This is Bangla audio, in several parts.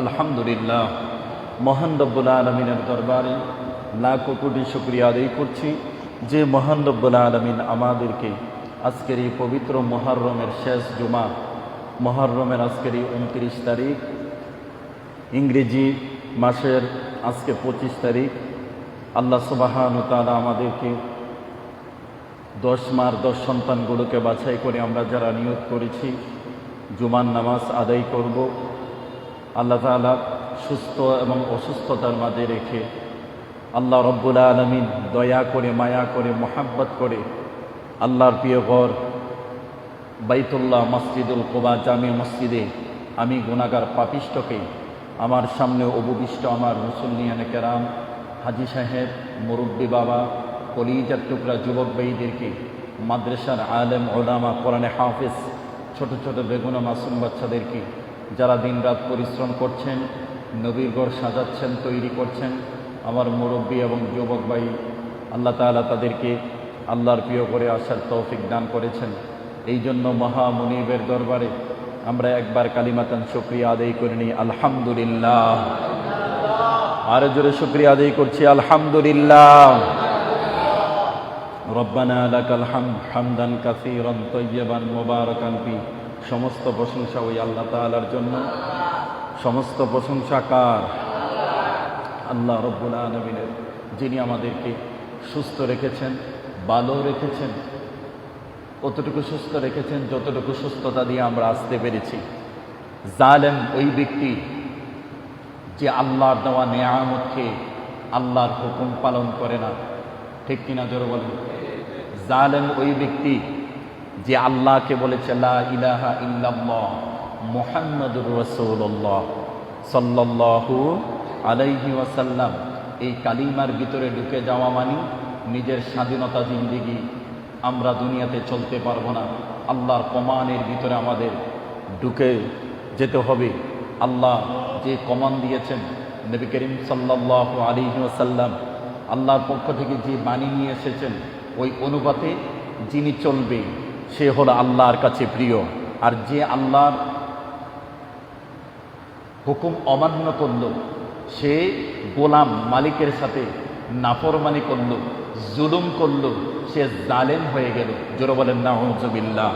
আলহামদুলিল্লাহ, মহান রব্বুল আলমিনের দরবারে লাখো কোটি শুক্রিয়া আদায় করছি যে মহান রব্বুল আলমিন আমাদেরকে আজকের এই পবিত্র মহারমের শেষ জুমা, মহারমের আজকের এই উনত্রিশ তারিখ, ইংরেজি মাসের আজকে পঁচিশ তারিখ, আল্লাহ সুবাহান তালা আমাদেরকে দশ মার দশ সন্তানগুলোকে বাছাই করে আমরা যারা নিয়োগ করেছি, জুমার নামাজ আদায় করব। আল্লাহ তালা সুস্থ এবং অসুস্থতার মাঝে রেখে আল্লাহ রব্বুল আলমিন দয়া করে, মায়া করে, মোহাব্বত করে আল্লাহর প্রিয় ঘর বাইতুল্লাহ মসজিদুল কোবা জামি মসজিদে আমি গুণাগার পাপিষ্টকে আমার সামনে অববিষ্ট আমার মুসল্লিয়ানে কেরাম, হাজি সাহেব, মুরব্বী বাবা, কলিজার টুকরা যুবক ভাইদেরকে, মাদ্রাসার আলেম ওলামা কোরআনে হাফিজ, ছোট ছোট বেগুনা মাসুম বাচ্চাদেরকে যারা দিনরাত পরিশ্রম করছেন, নবীর ঘর সাজাচ্ছেন, তৈরি করছেন, আমার মুরব্বী এবং যুবক ভাই, আল্লাহ তাআলা তাদেরকে আল্লাহর প্রিয় করে আসার তৌফিক দান করেছেন। এই জন্য মহা মুনিবের দরবারে আমরা একবার কালিমাতান শুক্রিয়া আদায় করে নিই। আলহামদুলিল্লাহ। আরও জোরে শুক্রিয়া আদায় করছি। আলহামদুলিল্লাহ। রব্বানা লাকাল হামদ হামদান কাসীরান তাইয়্যিবান মুবারাকান ফি। সমস্ত প্রশংসা ওই আল্লাহ তালার জন্য। সমস্ত প্রশংসা কার? আল্লাহ রব্বুল আলমিনের, যিনি আমাদেরকে সুস্থ রেখেছেন, ভালো রেখেছেন, কতটুকু সুস্থ রেখেছেন, যতটুকু সুস্থতা দিয়ে আমরা আসতে পেরেছি। জালেম ওই ব্যক্তি যে আল্লাহর দেওয়া নেয়ামতকে আল্লাহর হুকুম পালন করে না। ঠিক কিনা জোরে বলেন? জালেম ওই ব্যক্তি যে আল্লাহকে বলেছে, লা ইলাহা ইল্লাল্লাহ মুহাম্মাদুর রাসূলুল্লাহ সাল্লাল্লাহু আলাইহি ওয়াসাল্লাম। এই কালিমার ভিতরে ঢুকে যাওয়া মানে নিজের স্বাধীনতা জিন্দিগি। আমরা দুনিয়াতে চলতে পারব না। আল্লাহর কমানের ভিতরে আমাদের ঢুকে যেতে হবে। আল্লাহ যে কমান দিয়েছেন নবী করিম সাল্লাহ আলী ওয়াসাল্লাম, আল্লাহর পক্ষ থেকে যে বাণী নিয়ে এসেছেন, ওই অনুপাতে যিনি চলবে। সে হলো আল্লাহর কাছে প্রিয়। আর যে আল্লাহর হুকুম অমান্য করল, সে গোলাম মালিকের সাথে নাফরমানি করল, জুলুম করল, সে জালেম হয়ে গেল। জোরে বলেন না হজবিল্লা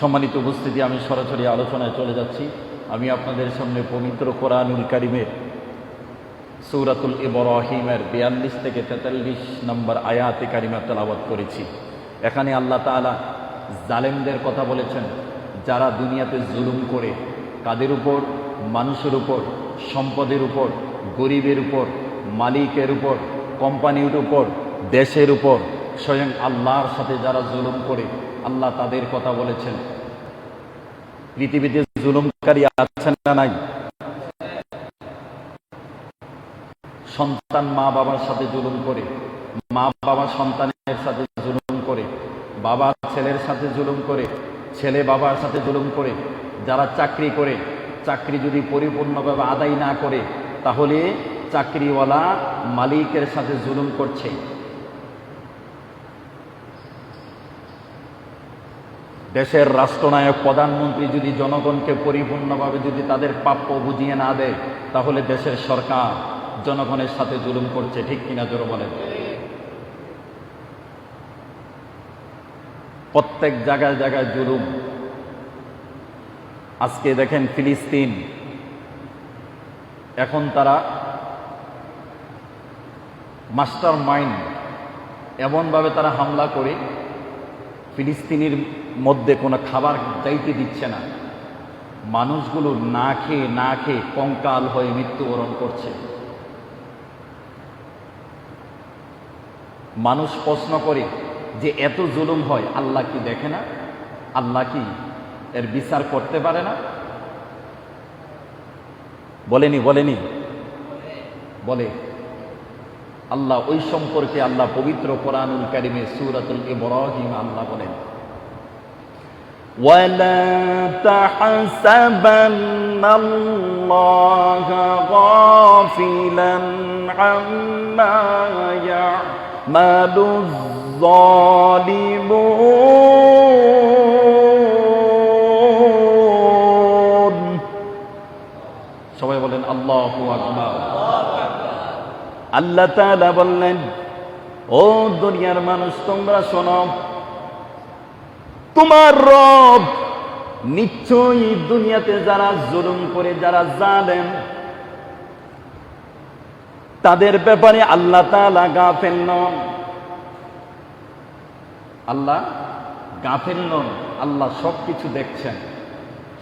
সম্মানিত উপস্থিতি, আমি সরাসরি আলোচনায় চলে যাচ্ছি। আমি আপনাদের সামনে পবিত্র কোরআনুল কারিমের সৌরাতুল ইবরাহিমের বিয়াল্লিশ থেকে তেতাল্লিশ নম্বর আয়াতে কারিমা তেলাবাদ করেছি। এখানে আল্লাহ তালা জালেমদের কথা বলেছেন, যারা দুনিয়াতে জুলুম করে কাদের উপর, মানুষের উপর, সম্পদের উপর, গরিবের উপর, মালিকের উপর, কোম্পানির উপর, দেশের উপর, স্বয়ং আল্লাহর সাথে যারা জুলুম করে, আল্লাহ তাদের কথা বলেছেন। পৃথিবীতে জুলুমকারী আছেন না নাই? সন্তান মা বাবার সাথে জুলুম করে, মা বাবা সন্তানের সাথে জুলুম করে, বাবা ছেলের সাথে জুলুম করে, ছেলে বাবার সাথে জুলুম করে, যারা চাকরি করে, চাকরি যদি পরিপূর্ণভাবে আদায় না করে, তাহলে চাকরিওয়ালা মালিকের সাথে জুলুম করছে। দেশের রাষ্ট্রনায়ক, প্রধানমন্ত্রী যদি জনগণকে পরিপূর্ণভাবে যদি তাদের প্রাপ্য বুঝিয়ে না দেয়, তাহলে দেশের সরকার জনগণের সাথে জুলুম করছে, ঠিক কিনা জোর বলেন। প্রত্যেক জায়গায় জায়গায় জুলুম। আজকে দেখেন ফিলিস্তিন। এখন তারা মাস্টার মাইন্ড, এমনভাবে তারা হামলা করে, ফিলিস্তিনির মধ্যে কোনো খাবার যাইতে দিচ্ছে না। মানুষগুলো না খেয়ে না খেয়ে কঙ্কাল হয়ে মৃত্যুবরণ করছে। মানুষ প্রশ্ন করে যে এত জুলুম হয় আল্লাহ কি দেখে না আল্লাহ কি এর বিচার করতে পারে না বলেনি বলেনি বলে আল্লাহ ওই সম্পর্কে আল্লাহ পবিত্র কোরআনুল কারিমে সুরাতুল ইব্রাহিম আল্লাহ বলেন ولا تحسبن الله غافلا عما يعمل يعمل الظالمون সবাই বলেন আল্লাহ আকবার। আল্লাহ তাআলা বললেন ও দুনিয়ার মানুষ তোমরা শোনো তোমার রব নিশ্চয়ই দুনিয়াতে যারা জুলুম করে যারা জানেন তাদের ব্যাপারে আল্লাহ তাআলা গাফেল নন। আল্লাহ গাফেল নন। আল্লাহ সবকিছু দেখছেন।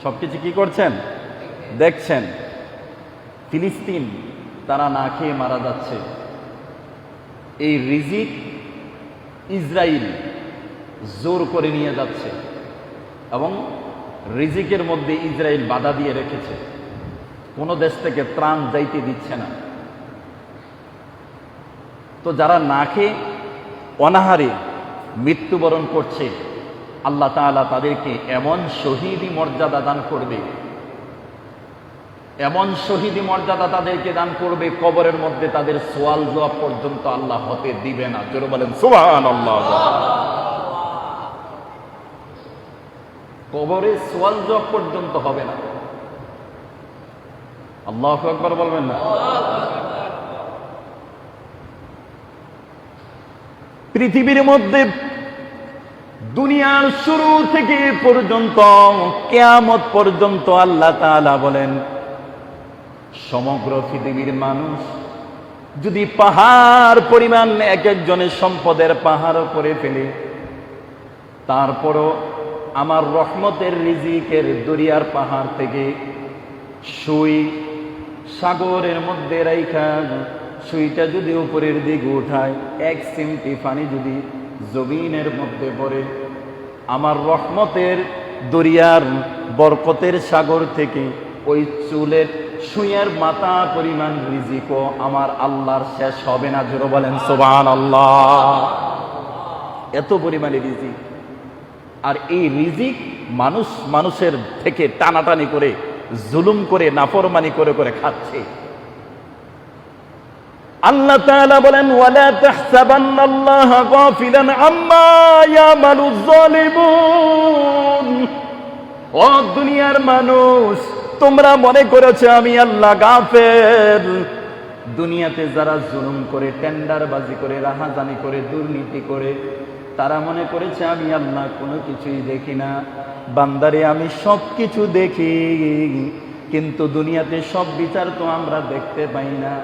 সবকিছু কি করছেন? দেখছেন। ফিলিস্তিন তারা না খেয়ে মারা যাচ্ছে। এই রিজিক ইসরায়েল জোর করে নিয়ে যাচ্ছে এবং রিজিকের মধ্যে ইসরায়েল বাধা দিয়ে রেখেছে। কোনো দেশ থেকে ত্রাণ যাইতে দিচ্ছে না। তো যারা না খেয়ে অনাহারে মৃত্যুবরণ করছে, আল্লাহ তাআলা তাদেরকে এমন শহীদি মর্যাদা দান করবে। এমন শহীদি মর্যাদা তাদেরকে দান করবে, কবরের মধ্যে তাদের সোয়াল জবাব পর্যন্ত আল্লাহ হতে দিবে না। জোরে বলেন আল্লাহ কবরে সোয়াল জবাব পর্যন্ত হবে না। আল্লাহ একবার বলবেন না? পৃথিবীর মধ্যে দুনিয়ার শুরু থেকে পর্যন্ত, কেয়ামত পর্যন্ত আল্লাহ তাআলা বলেন, সমগ্র পৃথিবীর মানুষ যদি পাহাড় পরিমাণ এক একজনের সম্পদের পাহাড় করে ফেলে, তারপরও আমার রহমতের রিজিকের দরিয়ার পাহাড় থেকে সুই সাগরের মধ্যে রাইখা সুইটা যদি উপরের দিকে উঠায়, এক সিমটি পানি যদি জমিনের মধ্যে পড়ে, আমার রহমতের দরিয়ার বরকতের সাগর থেকে ওই চুলের সুইয়ের মাথা পরিমাণ রিজিকও আমার আল্লাহর শেষ হবে না, জোর বলেন সোবান আল্লাহ এত পরিমাণে রিজিক। আর এই রিজিক মানুষ মানুষের থেকে টানাটানি করে, জুলুম করে, নাফরমানি করে করে খাচ্ছে। আল্লাহ তাআলা বলেন, ওয়ালা তাহসাবান্নাল্লাহা গাফিলান আম্মা ইয়ামালুজ জালিমুন ও দুনিয়ার মানুষ, তোমরা মনে করেছ আমি আল্লাহ গাফেল দুনিয়াতে যারা জুলুম করে, টেন্ডারবাজি করে, রাহাজানি করে, দুর্নীতি করে, তারা মনে করেছে আমি আল্লাহ কোনো কিছুই দেখি না। বান্দারে, আমি সব কিছু দেখি, কিন্তু দুনিয়াতে সব বিচার তো আমরা দেখতে পাই না।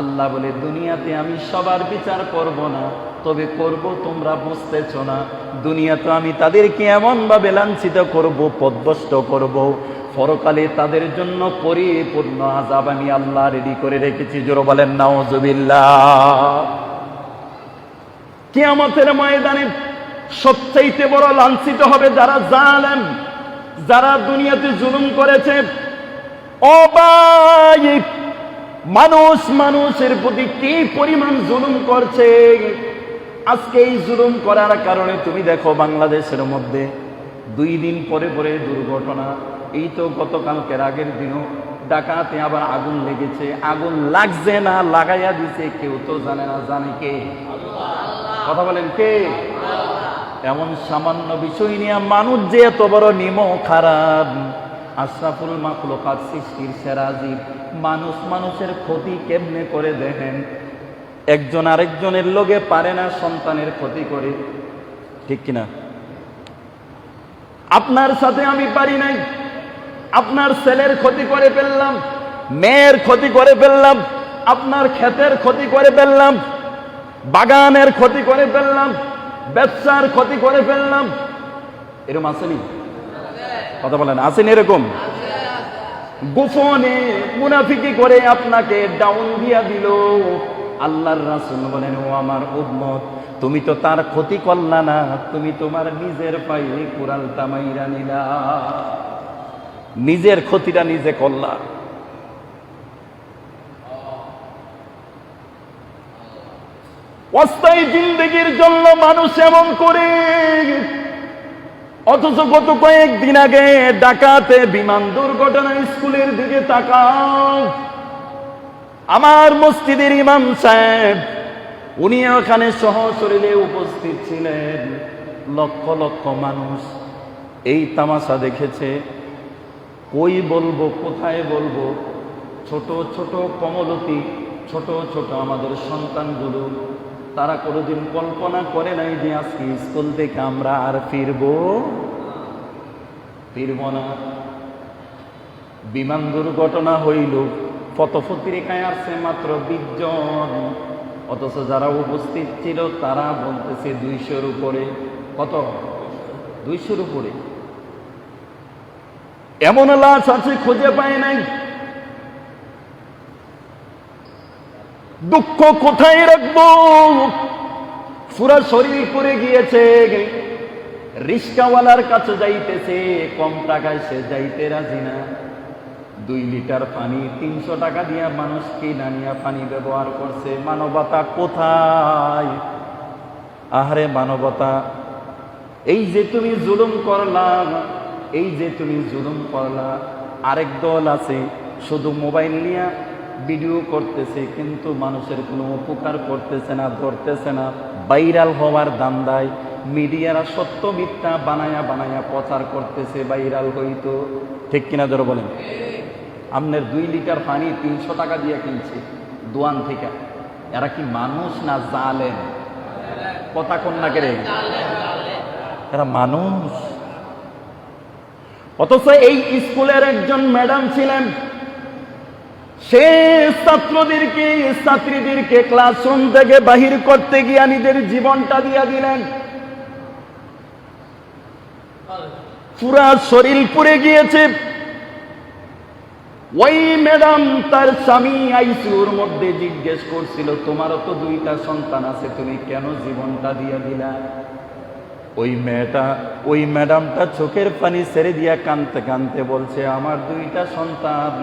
আল্লাহ বলে, দুনিয়াতে আমি সবার বিচার করব না, তবে করব তোমরা বুঝতেছ না। দুনিয়াতে আমি তাদেরকে এমনভাবে লাঞ্ছিত করব পদভস্ত করব। পরকালে তাদের জন্য পরিপূর্ণ আজাব আমি আল্লাহ রেডি করে রেখেছি। জোর বলেন নাওজবিল্লাহ কিয়ামতের ময়দানে সবচাইতে বড় লাঞ্ছিত হবে যারা জানেন যারা দুনিয়াতে জুলুম করেছে অবাই মানুষ মানুষের প্রতি কি পরিমাণ জুলুম করছে? আজকে এই জুলুম করার কারণে তুমি দেখো বাংলাদেশের মধ্যে দুই দিন পরে পরে দুর্ঘটনা। এই তো গতকালকের আগের দিনও ডাকাতে আবার আগুন লেগেছে। আগুন লাগছে না, লাগাইয়া দিছে, কেউ তো জানে না, জানে কে? কথা বলেন কে? এমন সামান্য বিষয় নিয়ে মানুষ যে এত বড় নিম খারাপ। আশরাফুল মাখলুকাত সৃষ্টির সেরাজীব মানুষ মানুষের ক্ষতি কেমনে করে দেখেন? একজন আরেকজনের লোকে পারে না সন্তানের ক্ষতি করে। ঠিক কিনা আপনার সাথে আমি পারি নাই। আপনার ছেলের ক্ষতি করে ফেললাম, মেয়ের ক্ষতি করে ফেললাম, আপনার ক্ষেতের ক্ষতি করে ফেললাম, বাগানের ক্ষতি করে ফেললাম, ব্যবসার ক্ষতি করে ফেললাম। এরকম আসেনি কথা বলেন, আছেন এরকম? গোপনে মুনাফিকি করে আপনাকে ডাউন দিয়া দিল। আল্লাহর রাসুল বলেন, ও আমার উম্মত, তুমি তো তার ক্ষতি করলা না, তুমি তোমার নিজের পায়ে কুরাল তামাইরা নিলা। নিজের ক্ষতিটা নিজে করলা। অস্থায়ী জিন্দগির জন্য মানুষ এমন করে অথচ গত কয়েকদিন আগে ডাকাতে বিমান দুর্ঘটনা স্কুলের দিকে তাকাও আমার মসজিদের ইমাম সাহেব, উনি ওখানে সহশরীরে উপস্থিত ছিলেন। লক্ষ লক্ষ মানুষ এই তামাশা দেখেছে। কই বলব, কোথায় বলব? ছোট ছোট কমলতি, ছোট ছোট আমাদের সন্তানগুলো তারা কোনোদিন কল্পনা করে নাই যে আজকে স্কুল থেকে আমরা আর ফিরবো। ফিরব না। বিমান দুর্ঘটনা হইল। কত পত্রিকায় আসছে মাত্র বিশজন। অথচ যারা উপস্থিত ছিল, তারা বলতেছে দুইশোর উপরে। কত? দুইশোর উপরে। এমন লাশ আছে, খুঁজে পায় নাই। দুঃখ কোথায় রাখব? পুরা শরীর করে গিয়েছে। রিস্কাওয়ালার কাছে যাইতেছে, কম টাকায় সে যাইতে রাজি না। দুই লিটার পানি তিনশো টাকা দিয়া মানুষ কিনা নিয়া পানি ব্যবহার করছে। মানবতা কোথায়? আহারে মানবতা, এই যে তুমি জুলুম করলা, এই যে তুমি জুলুম করলা, আরেক দল আছে, শুধু মোবাইল নিয়ে ভিডিও করতেছে, কিন্তু মানুষের কোনো উপকার করতেছে না, ধরতেছে না। ভাইরাল হওয়ার দান্দায় মিডিয়ারা সত্য মিথ্যা বানায়া বানায়া প্রচার করতেছে, ভাইরাল হইতো। ঠিক কিনা ধরো বলেন। আপনার দুই লিটার পানি তিনশো টাকা দিয়ে কিনছে, দোয়ান থেকে। এরা কি মানুষ না জালেন কথা কন্যা কেড়ে এরা মানুষ। অথচ এই স্কুলের একজন ম্যাডাম ছিলেন সে ছাত্রদেরকে, ছাত্রীদেরকে ক্লাসরুম থেকে বাহির করতে গিয়া নিজের জীবনটা দিয়া দিলেন। পুরা শরীর পুড়ে গিয়েছে। ওই ম্যাডাম তার স্বামী আইসিউর মধ্যে জিজ্ঞেস করছিল, তোমারও তো দুইটা সন্তান আছে, তুমি কেন জীবনটা দিয়া দিলা? ওই মেয়েটা, ওই ম্যাডামটা চোখের পানি ছেড়ে দিয়া কানতে কানতে বলছে, আমার দুইটা সন্তান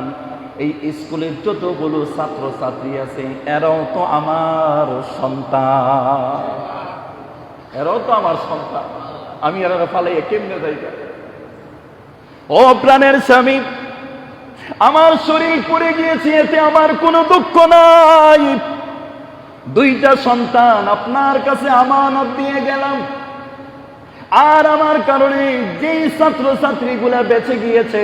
এই স্কুলের যতগুলো ছাত্র ছাত্রী আছে, এরাও তো আমার সন্তান। এরাও তো আমার সন্তান। আমি এরা ফালে কেমনে যাই ও প্রাণের স্বামী, আমার শরীর পড়ে গিয়েছে, এতে আমার কোনো দুঃখ নাই। দুইটা সন্তান আপনার কাছে আমানত দিয়ে গেলাম। আর আমার কারণে যেই ছাত্র ছাত্রীগুলা বেঁচে গিয়েছে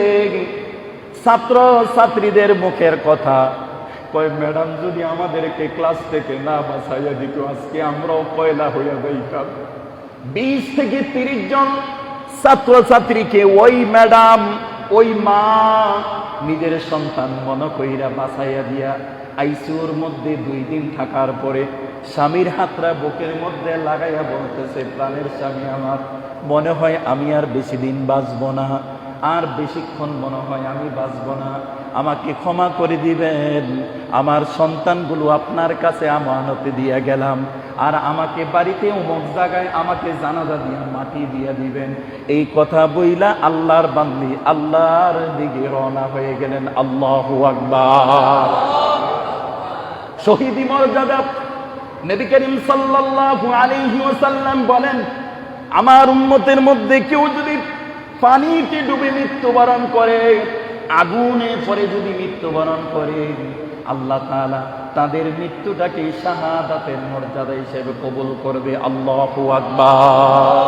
ছাত্র ছাত্রীদের মুখের কথা। কয়, ম্যাডাম, যদি আমাদেরকে ক্লাস থেকে না বাঁচাইয়া দিত, আজকে আমরাও পয়লা হইয়া যাইতাম। বিশ থেকে তিরিশ জন ছাত্র ছাত্রীকে ওই ম্যাডাম, ওই মা নিজের সন্তান মনে কইরা বাঁচাইয়া দিয়া আইসিউর মধ্যে দুই দিন থাকার পরে স্বামীর হাতরা বুকের মধ্যে লাগাইয়া বলতেছে, প্রাণের স্বামী আমার, মনে হয় আমি আর বেশি দিন বাঁচব না। আর বেশিক্ষণ মনে হয় আমি বাঁচব না। আমাকে ক্ষমা করে দিবেন। আমার সন্তানগুলো আপনার কাছে আমানতে দিয়ে গেলাম। আর আমাকে বাড়িতে অমুক জায়গায় আমাকে জানাজা দিয়ে মাটি দিয়ে দিবেন। এই কথা বইলা আল্লাহর বান্দি আল্লাহর দিকে রওনা হয়ে গেলেন। আল্লাহ আকবার। শহীদি মর্যাদা নবী করিম সাল্লাল্লাহু আলাইহি ওয়াসাল্লাম বলেন, আমার উম্মতের মধ্যে কেউ পানিতে ডুবে মৃত্যুবরণ করে, আগুনে পরে যদি মৃত্যুবরণ করে, আল্লাহ তালা তাদের মৃত্যুটাকে শাহাদাতের মর্যাদা হিসেবে কবুল করবে। আল্লাহ আকবার।